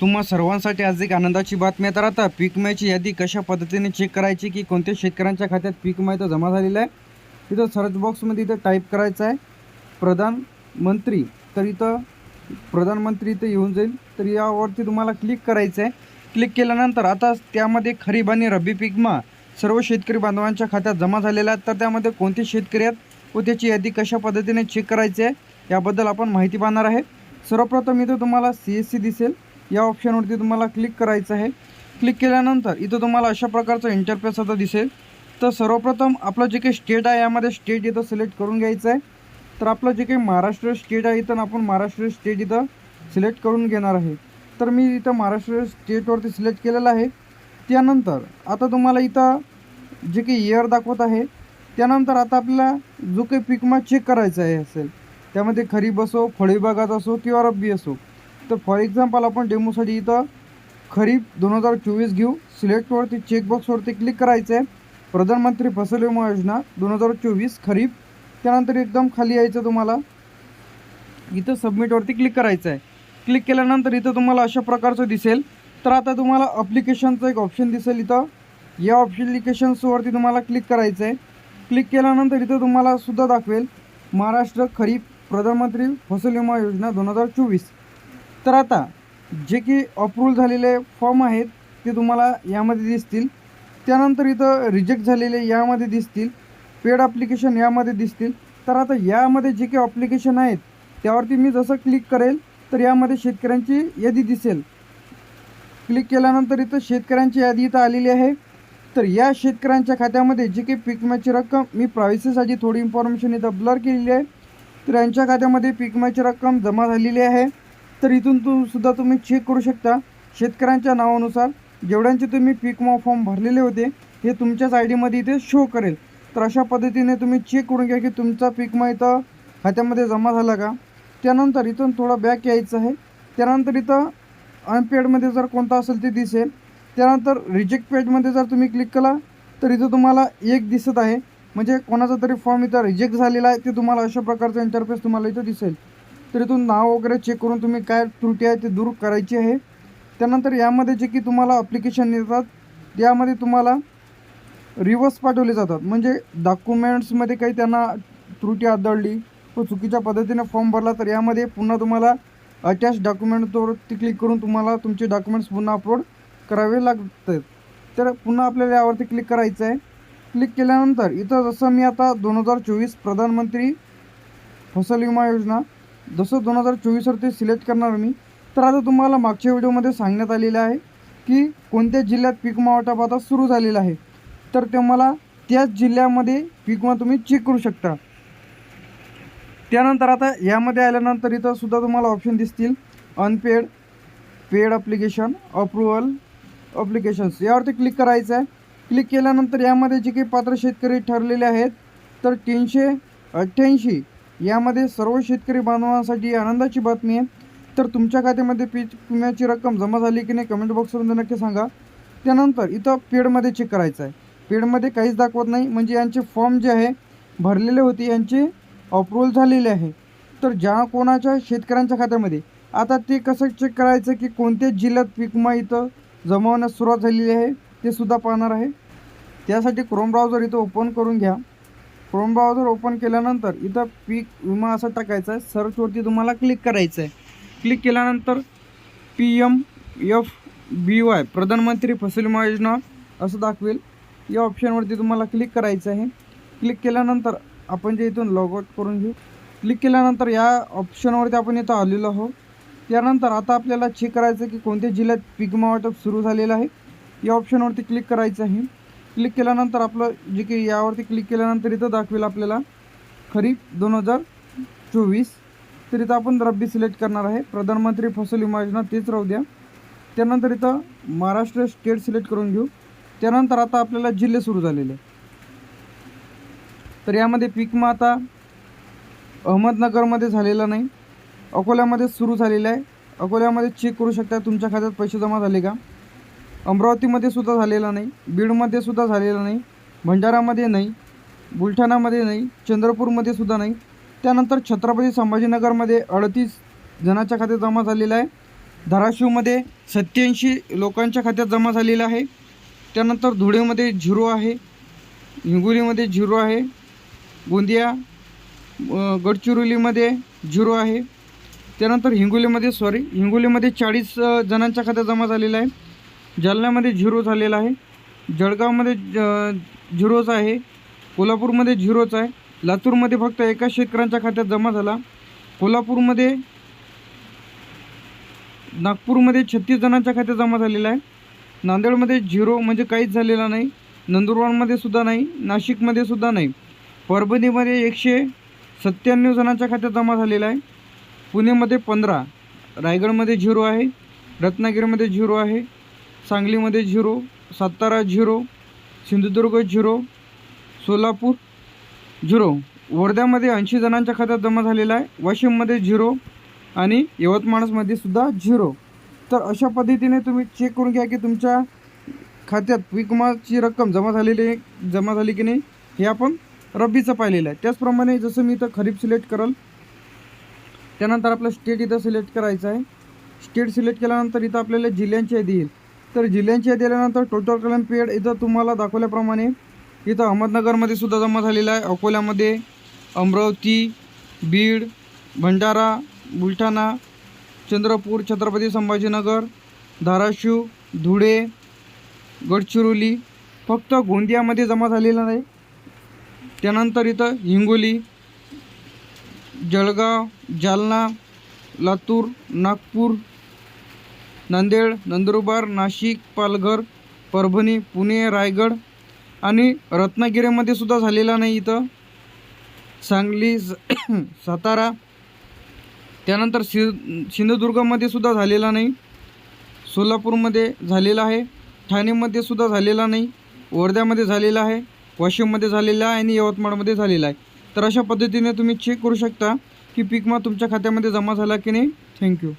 तुम्हा सर्वांसाठी आज एक आनंदाची बातमी तर आता पीक विम्याची यादी कशा पद्धतीने चेक करायची की कोणत्या शेतकऱ्यांच्या खात्यात पीक विमा इथं जमा झालेला आहे? तिथं सर्च बॉक्समध्ये इथं टाईप करायचं आहे. प्रधानमंत्री तर इथं प्रधानमंत्री इथं येऊन जाईल. तर यावरती तुम्हाला क्लिक करायचं आहे. क्लिक केल्यानंतर आता त्यामध्ये खरीप आणि रब्बी पीकमा सर्व शेतकरी बांधवांच्या खात्यात जमा झालेला आहे तर त्यामध्ये कोणते शेतकरी आहेत व त्याची यादी कशा पद्धतीने चेक करायची आहे याबद्दल आपण माहिती पाहणार आहे. सर्वप्रथम इथं तुम्हाला सी एस सी दिसेल. या ऑप्शनवरती तुम्हाला क्लिक करायचं आहे. क्लिक केल्यानंतर इथं तुम्हाला अशा प्रकारचं इंटरफेस आता दिसेल. तर सर्वप्रथम आपलं जे काही स्टेट आहे यामध्ये स्टेट इथं सिलेक्ट करून घ्यायचं आहे. तर आपलं जे काही महाराष्ट्र स्टेट आहे इथं आपण महाराष्ट्र स्टेट इथं सिलेक्ट करून घेणार आहे. तर मी इथं महाराष्ट्र स्टेटवरती सिलेक्ट केलेलं आहे. त्यानंतर आता तुम्हाला इथं जे काही इयर दाखवत आहे त्यानंतर आता आपल्याला जो काही पिकमा चेक करायचा आहे असेल त्यामध्ये खरीप असो फळविभागात असो किंवा रब्बी असो तर फॉर एक्झाम्पल आपण डेमोसाठी इथं खरीप दोन हजार चोवीस घेऊ. सिलेक्टवरती चेकबॉक्सवरती क्लिक करायचं आहे. प्रधानमंत्री फसल विमा योजना दोन हजार चोवीस खरीप. त्यानंतर एकदम खाली यायचं तुम्हाला. इथं सबमिटवरती क्लिक करायचं आहे. क्लिक केल्यानंतर इथं तुम्हाला अशा प्रकारचं दिसेल. तर आता तुम्हाला अप्लिकेशनचं एक ऑप्शन दिसेल इथं. या अप्लिकेशन्सवरती तुम्हाला क्लिक करायचं आहे. क्लिक केल्यानंतर इथं तुम्हाला सुद्धा दाखवेल. महाराष्ट्र खरीप प्रधानमंत्री फसल विमा योजना दोन हजार चोवीस. तर आता जे की अप्रूव्ह झालेले फॉर्म आहेत ते तुम्हाला यामध्ये दिसतील. त्यानंतर इथं रिजेक्ट झालेले यामध्ये दिसतील. पेड ॲप्लिकेशन यामध्ये दिसतील. तर आता यामध्ये जे काही ॲप्लिकेशन आहेत त्यावरती मी जसं क्लिक करेल तर यामध्ये शेतकऱ्यांची यादी दिसेल. क्लिक केल्यानंतर इथं शेतकऱ्यांची यादी इथं आलेली आहे. तर या शेतकऱ्यांच्या खात्यामध्ये जी काही पीक विम्याची रक्कम मी प्रायव्हसीसाठी थोडी इन्फॉर्मेशन इथं ब्लर केलेली आहे. तर यांच्या खात्यामध्ये पीक विम्याची रक्कम जमा झालेली आहे. तर इथून तू सुद्धा तुम्ही चेक करू शकता. शेतकऱ्यांच्या नावानुसार जेवढ्यांचे तुम्ही पीक विमा फॉर्म भरलेले होते हे तुमच्याच आय डीमध्ये इथे शो करेल. तर अशा पद्धतीने तुम्ही चेक करून घ्या की तुमचा पीक विमा इथं खात्यामध्ये जमा झाला का? त्यानंतर इथून थोडं बॅक यायचं आहे. त्यानंतर इथं अनपेडमध्ये जर कोणता असेल ते दिसेल. त्यानंतर रिजेक्ट पेजमध्ये जर तुम्ही क्लिक केला तर इथं तुम्हाला एक दिसत आहे. म्हणजे कोणाचा तरी फॉर्म इथं रिजेक्ट झालेला आहे ते तुम्हाला अशा प्रकारचा इंटरफेस तुम्हाला इथं दिसेल. तर इथून नाव वगैरे चेक करून तुम्ही काय त्रुटी आहे ते दूर करायची आहे. त्यानंतर यामध्ये जे की तुम्हाला अप्लिकेशन येतात यामध्ये तुम्हाला रिवर्स पाठवले जातात. म्हणजे डॉक्युमेंट्समध्ये काही त्यांना त्रुटी आदळली व चुकीच्या पद्धतीने फॉर्म भरला तर यामध्ये पुन्हा तुम्हाला अटॅच डॉक्युमेंटवरती क्लिक करून तुम्हाला तुमचे डॉक्युमेंट्स पुन्हा अपलोड करावे लागतात. तर पुन्हा आपल्याला यावरती क्लिक करायचं आहे. क्लिक केल्यानंतर इथं जसं मी आता दोन हजार चोवीस प्रधानमंत्री फसल विमा योजना जसं दोन हजार चोवीसवरती सिलेक्ट करणार मी तर आता तुम्हाला मागच्या व्हिडिओमध्ये सांगण्यात आलेलं आहे की कोणत्या जिल्ह्यात पीक वाटप आता सुरू झालेलं आहे. तर तुम्हाला त्याच जिल्ह्यामध्ये पीक तुम्ही चेक करू शकता. त्यानंतर आता यामध्ये आल्यानंतर इथं सुद्धा तुम्हाला ऑप्शन दिसतील. Unpaid paid application approval applications यावरती क्लिक करायचं आहे. क्लिक केल्यानंतर यामध्ये जे काही पात्र शेतकरी ठरलेले आहेत तर तीनशे अठ्ठ्याऐंशी यामध्ये सर्व शेतकरी बांधवांसाठी आनंदाची बातमी आहे. तर तुमच्या खात्यामध्ये पीक विम्याची रक्कम जमा झाली की नाही कमेंट बॉक्समध्ये नक्की सांगा. त्यानंतर इथं पेडमध्ये चेक करायचं आहे. पेडमध्ये काहीच दाखवत नाही. म्हणजे यांचे फॉर्म जे आहे भरलेले होते यांचे अप्रूवल झालेले आहे. तर ज्या कोणाच्या शेतकऱ्यांच्या खात्यामध्ये आता ते कसं चेक करायचं की कोणत्या जिल्ह्यात पीक विमा इथं जमावण्यास सुरुवात झालेली आहे ते सुद्धा पाहणार आहे. त्यासाठी क्रोम ब्राउझर इथं ओपन करून घ्या. क्रोम ब्राउझर ओपन केल्यानंतर इथं पीक विमा असं टाकायचं आहे. सर्चवरती तुम्हाला क्लिक करायचं आहे. क्लिक केल्यानंतर P M F B Y Pradhanmantri Fasal Bima योजना असं दाखवेल. या ऑप्शनवरती तुम्हाला क्लिक करायचं आहे. क्लिक केल्यानंतर आपण जे इथून लॉगआउट करून घेऊ. क्लिक केल्यानंतर या ऑप्शनवरती आपण इथं आलेलो आहोत. त्यानंतर आता आपल्याला चेक करायचं की कोणत्या जिल्ह्यात पीक विमा वाटप सुरू झालेलं आहे. या ऑप्शनवरती क्लिक करायचं आहे. क्लिक केल्यानंतर आपलं जे की यावरती क्लिक केल्यानंतर इथं दाखवेल आपल्याला. खरीप दोन हजार चोवीस. तर इथं आपण रब्बी सिलेक्ट करणार आहे. प्रधानमंत्री फसल विमा योजना तेच राहू द्या. त्यानंतर इथं महाराष्ट्र स्टेट सिलेक्ट करून घेऊ. त्यानंतर आता आपल्याला जिल्हे सुरू झालेले. तर यामध्ये पीक मग आता अहमदनगरमध्ये झालेला नाही. अकोल्यामध्ये सुरू झालेलं आहे. अकोल्यामध्ये चेक करू शकता. तुमच्या खात्यात पैसे जमा झाले का? अमरावतीमध्ये सुद्धा झालेला नाही बीडमध्ये सुद्धा झालेला नाही भंडारामध्ये नाही बुलढाणामध्ये नाही चंद्रपूरमध्ये सुद्धा नाही. त्यानंतर छत्रपती संभाजीनगरमध्ये अडतीस जणांच्या खात्यात जमा झालेला आहे. धाराशिवमध्ये सत्याऐंशी लोकांच्या खात्यात जमा झालेला आहे. त्यानंतर धुळेमध्ये झिरो आहे हिंगोलीमध्ये झिरो आहे गोंदिया गडचिरोलीमध्ये झिरो आहे. त्यानंतर हिंगोलीमध्ये सॉरी हिंगोलीमध्ये चाळीस जणांच्या खात्यात जमा झालेला आहे. जालन्यामध्ये झिरो झालेला आहे. जळगावमध्ये ज- झिरोच आहे. कोल्हापूरमध्ये झिरोच आहे. लातूरमध्ये फक्त एका शेतकऱ्यांच्या खात्यात जमा झाला. कोल्हापूरमध्ये नागपूरमध्ये छत्तीस जणांच्या खात्यात जमा झालेला आहे. नांदेडमध्ये झिरो म्हणजे काहीच झालेला नाही. नंदुरबारमध्ये सुद्धा नाही. नाशिकमध्ये सुद्धा नाही. परभणीमध्ये एकशे सत्त्याण्णव जणांच्या खात्यात जमा झालेला आहे. पुणेमध्ये पंधरा. रायगडमध्ये झिरो आहे. रत्नागिरीमध्ये झिरो आहे. सांगलीमध्ये zero Satara zero Sindhudurg zero Solapur zero. वर्ध्यामध्ये ऐंशी जणांच्या खात्यात जमा झालेला आहे. वाशिममध्ये झिरो आणि यवतमाळमध्ये सुद्धा झिरो. तर अशा पद्धतीने तुम्ही चेक करून घ्या की तुमच्या खात्यात पीक विमाची रक्कम जमा झालेली आहे जमा झाली की नाही हे आपण रब्बीचं पाहिलेलं आहे. त्याचप्रमाणे जसं मी इथं खरीप सिलेक्ट करल त्यानंतर आपलं स्टेट इथं सिलेक्ट करायचं आहे. स्टेट सिलेक्ट केल्यानंतर इथं आपल्याला जिल्ह्यांची यादी येईल तर जिल्ह्यांची यादी आल्यानंतर टोटल कलम पेड इथं तुम्हाला दाखवल्याप्रमाणे इथं अहमदनगरमध्ये सुद्धा जमा झालेला आहे. अकोल्यामध्ये अमरावती बीड भंडारा बुलढाणा चंद्रपूर छत्रपती संभाजीनगर धाराशिव धुळे गडचिरोली फक्त गोंदियामध्ये जमा झालेला नाही. त्यानंतर इथं हिंगोली जळगाव जालना लातूर नागपूर नांदेड नंदुरबार नाशिक पालघर परभणी पुणे रायगड आणि रत्नागिरीमध्ये सुद्धा झालेला नाही इथं. सांगली सातारा त्यानंतर सि सिंधुदुर्गमध्ये सुद्धा झालेला नाही. सोलापूरमध्ये झालेला आहे. ठाणेमध्ये सुद्धा झालेला नाही. वर्ध्यामध्ये झालेला आहे. वाशिममध्ये झालेला आहे आणि यवतमाळमध्ये झालेला आहे. तर अशा पद्धतीने तुम्ही चेक करू शकता की पीक तुमच्या खात्यामध्ये जमा झाला की नाही. थँक्यू